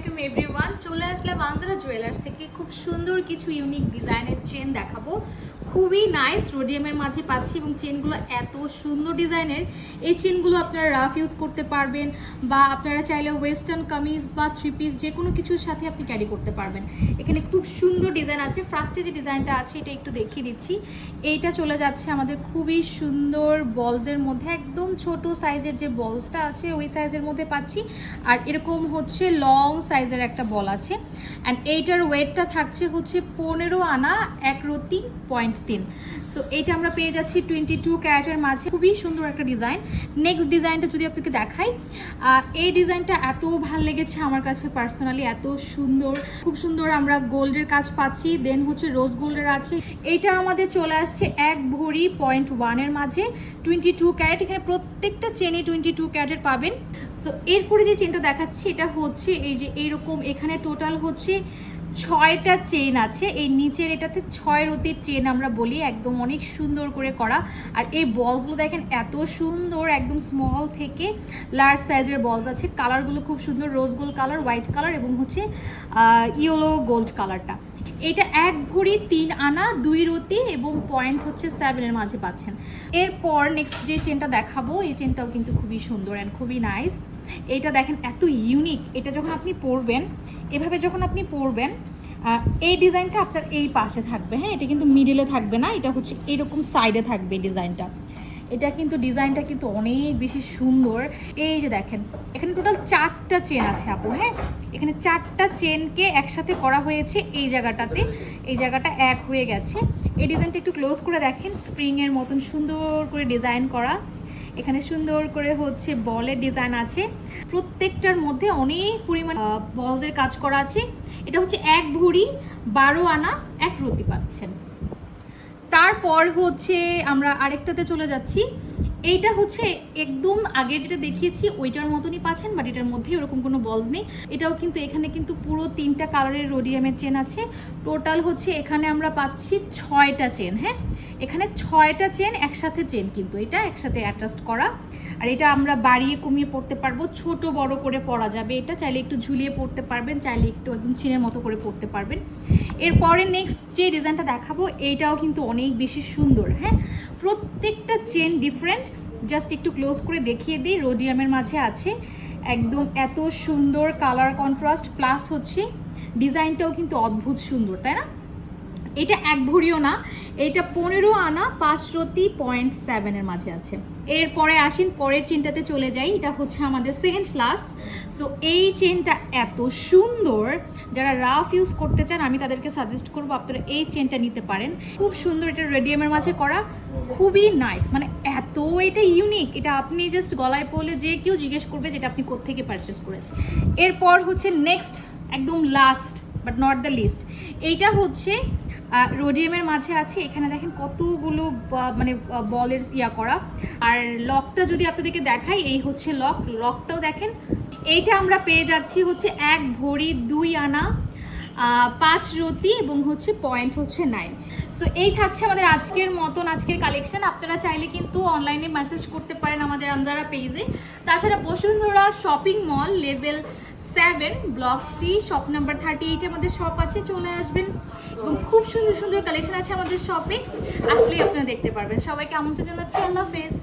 আলাইকুম এভরিওয়ান। চলে আসলাম আনজারা জুয়েলার্স থেকে। খুব সুন্দর কিছু ইউনিক ডিজাইনের চেন দেখাবো। খুবই নাইস রোডিয়ামের মাঝে পাচ্ছি এবং চেনগুলো এত সুন্দর ডিজাইনের। এই চেনগুলো আপনারা রাফ ইউজ করতে পারবেন বা আপনারা চাইলে ওয়েস্টার্ন কামিজ বা থ্রি পিস যে কোনো কিছুর সাথে আপনি ক্যারি করতে পারবেন। এখানে খুব সুন্দর ডিজাইন আছে। ফার্স্টে যে ডিজাইনটা আছে, এটা একটু দেখিয়ে দিচ্ছি। এইটা চলে যাচ্ছে আমাদের খুবই সুন্দর বলসের মধ্যে। একদম ছোট সাইজের যে বলসটা আছে, ওই সাইজের মধ্যে পাচ্ছি। আর এরকম হচ্ছে লং সাইজের একটা বল আছে। অ্যান্ড এইটার ওয়েটটা থাকছে হচ্ছে পনেরো আনা এক রতি পয়েন্ট তিন। সো এইটা আমরা পেয়ে যাচ্ছি টোয়েন্টি টু ক্যারেটের মাঝে। খুবই সুন্দর একটা ডিজাইন নেক্সট ডিজাইনটা যদি আপনাকে দেখাই এই ডিজাইনটা এত ভালো লেগেছে আমার কাছে পার্সোনালি এত সুন্দর। খুব সুন্দর আমরা গোল্ডের কাজ পাচ্ছি। দেন হচ্ছে রোজ গোল্ডের আছে। এইটা আমাদের চলে আসছে এক ভরি পয়েন্ট ওয়ানের মাঝে। টোয়েন্টি টু ক্যারেট, এখানে প্রত্যেকটা চেনে টোয়েন্টি টু ক্যারেটের পাবেন। সো এরপরে যে চেনটা দেখাচ্ছি, এটা হচ্ছে এই যে এইরকম এখানে টোটাল হচ্ছে ছয়টা চেন আছে। এই নিচের এটাতে ছয় রতির চেন আমরা বলি, একদম অনেক সুন্দর করে করা। আর এই বলসগুলো দেখেন, এত সুন্দর, একদম স্মল থেকে লার্জ সাইজের বলস আছে। কালারগুলো খুব সুন্দর rose gold colour white colour এবং হচ্ছে ইয়েলো গোল্ড কালারটা এটা এক ভরি তিন আনা, দুই রতি এবং পয়েন্ট হচ্ছে সেভেনের মাঝে পাচ্ছেন। এরপর নেক্সট যে চেনটা দেখাবো, এই চেনটাও কিন্তু খুবই সুন্দর অ্যান্ড খুবই নাইস এটা দেখেন এত ইউনিক এটা যখন আপনি পরবেন, এভাবে যখন আপনি পরবেন এই ডিজাইনটা আপনার এই পাশে থাকবে হ্যাঁ? এটা কিন্তু মিডিলে থাকবে না, এটা হচ্ছে এরকম সাইডে থাকবে ডিজাইনটা এটা কিন্তু ডিজাইনটা কিন্তু অনেক বেশি সুন্দর। এই যে দেখেন, এখানে টোটাল চারটা চেন আছে আপু হ্যাঁ? এখানে চারটা চেনকে একসাথে করা হয়েছে এই জায়গাটাতে। এই জায়গাটা এক হয়ে গেছে। এই ডিজাইনটা একটু ক্লোজ করে দেখেন স্প্রিংয়ের মতন সুন্দর করে ডিজাইন করা। এখানে সুন্দর করে হচ্ছে বলের ডিজাইন আছে। প্রত্যেকটার মধ্যে অনেক পরিমাণ বলসের কাজ করা আছে। এটা হচ্ছে এক ভরি বারো আনা, এক রতি পাচ্ছেন। তারপর হচ্ছে আমরা আরেকটাতে চলে যাচ্ছি। এইটা হচ্ছে একদম আগে যেটা দেখিয়েছি, ওইটার মতনই পাচ্ছেন, বাট এটার মধ্যে ওরকম কোনো বলস নেই। এটাও কিন্তু এখানে কিন্তু পুরো তিনটা কালারের রোডিয়ামের চেন আছে। টোটাল হচ্ছে এখানে আমরা পাচ্ছি ছয়টা চেন হ্যাঁ? এখানে ছয়টা চেন একসাথে চেন কিন্তু এটা, একসাথে অ্যাটাস্ট করা। আর এটা আমরা বাড়িয়ে কমিয়ে পড়তে পারব। ছোট বড় করে পরা যাবে এটা। চাইলে একটু ঝুলিয়ে পড়তে পারবেন, চাইলে একটু একদম চিনের মতো করে পড়তে পারবেন। এরপরে নেক্সট যে ডিজাইনটা দেখাবো, এইটাও কিন্তু অনেক বেশি সুন্দর হ্যাঁ? প্রত্যেকটা চেন ডিফারেন্ট জাস্ট একটু ক্লোজ করে দেখিয়ে দিই রোডিয়ামের মাঝে আছে। একদম এত সুন্দর কালার কন্ট্রাস্ট প্লাস হচ্ছে ডিজাইনটাও কিন্তু অদ্ভুত সুন্দর, তাই না? এটা এক ভরিও না, এটা পনেরো আনা পাঁচ রতি পয়েন্ট সেভেনের মাঝে আছে। এরপরে আসেন, পরের চেনটাতে চলে যাই, এটা হচ্ছে আমাদের সেকেন্ড ক্লাস সো এই চেনটা এত সুন্দর, যারা রাফ ইউজ করতে চান, আমি তাদেরকে সাজেস্ট করব, আপনারা এই চেনটা নিতে পারেন। খুব সুন্দর এটা রেডিয়ামের মাঝে করা, খুবই নাইস মানে এত এটা ইউনিক এটা আপনি জাস্ট গলায় পড়লে যে কেউ জিজ্ঞেস করবে যেটা আপনি কোত্থেকে পারচেস করেছেন। এরপর হচ্ছে নেক্সট একদম last but not the least এইটা হচ্ছে রোডিয়ামের মাঝে আছে, এখানে দেখেন কতগুলো মানে বলের ইয়া করা। আর লকটা যদি আপনাদেরকে দেখাই, এই হচ্ছে লক লকটাও দেখেন। এইটা আমরা পেয়ে যাচ্ছি হচ্ছে এক ভরি দুই আনা পাঁচ রতি এবং হচ্ছে পয়েন্ট হচ্ছে নাইন সো এই থাকছে আমাদের আজকের মতন আজকের কালেকশন আপনারা চাইলে কিন্তু অনলাইনে মেসেজ করতে পারেন আমাদের আনজারা পেজে তাছাড়া Bashundhara shopping mall level seven block C shop number thirty এইটে আমাদের শপ আছে, চলে আসবেন। এবং খুব সুন্দর সুন্দর কালেকশন আছে আমাদের শপে আসলেই আপনারা দেখতে পারবেন। সবাইকে আমন্ত্রণ জানাচ্ছি। আল্লাহ হাফেজ।